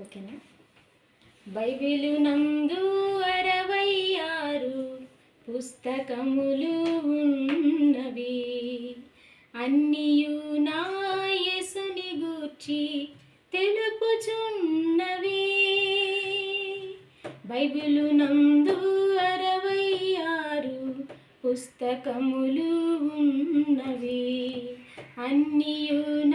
ఓకేనా? బైబిలు నందు అరవై ఆరు పుస్తకములు ఉన్నవి. అన్నియు నాయసుని గూర్చి తెలుపుచున్నవి. బైబిలు నందు అరవై ఆరు పుస్తకములు ఉన్నవి. అన్నియు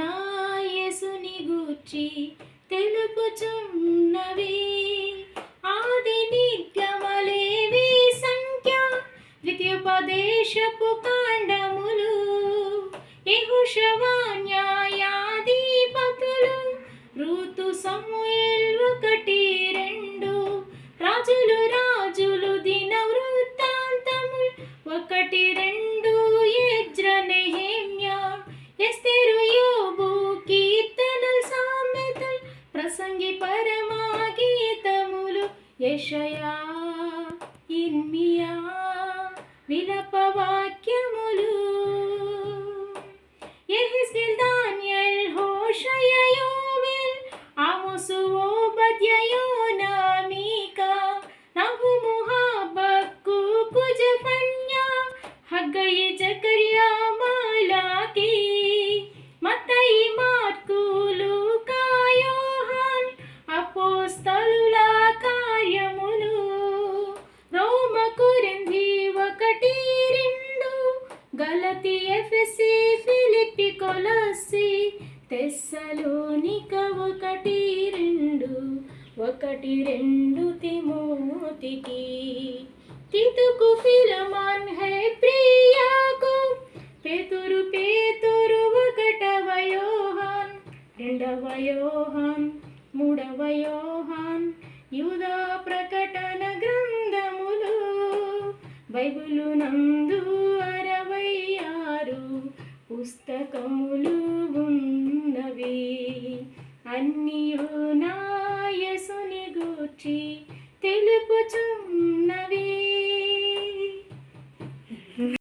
ద్వితీయోపదేశపు కాండములు యహుషవాన్యాయాధిపతులు ఋతు సమూహల్ ఒకటి రెండు రాజులు రాజులు దిన వృత్తాంతములు ఒకటి రెండు ఎజ్ర నెహెమ్యా ఎస్తేరు యోబు కీర్తనలు సామెతలు ప్రసంగి పరమా గీతములు యషయా ఇర్మియా. విలప ఎహిస్కిల్ దాన్యల్ హోషయయోవిల్ హోషయ యోవేల్ ఆమోసు ఓబద్య గలతి ఎఫ్సి ఫిలిపి కొలసి తెస్సలోనిక ఒకటి రెండు ఒకటి రెండు తిమోతికి. తితుకు ఫిలమాన్ హై ప్రియాకు పేతురు పేతురు ఒకటవ యోహాన్ రెండవ యోహాన్ మూడవ యోహాన్ యూదా ప్రకటన గ్రంథములు బైబులు నందు పుస్తకములు ఉన్నవి. అన్నియు నాయసుని గూర్చి తెలుపుచున్నవి.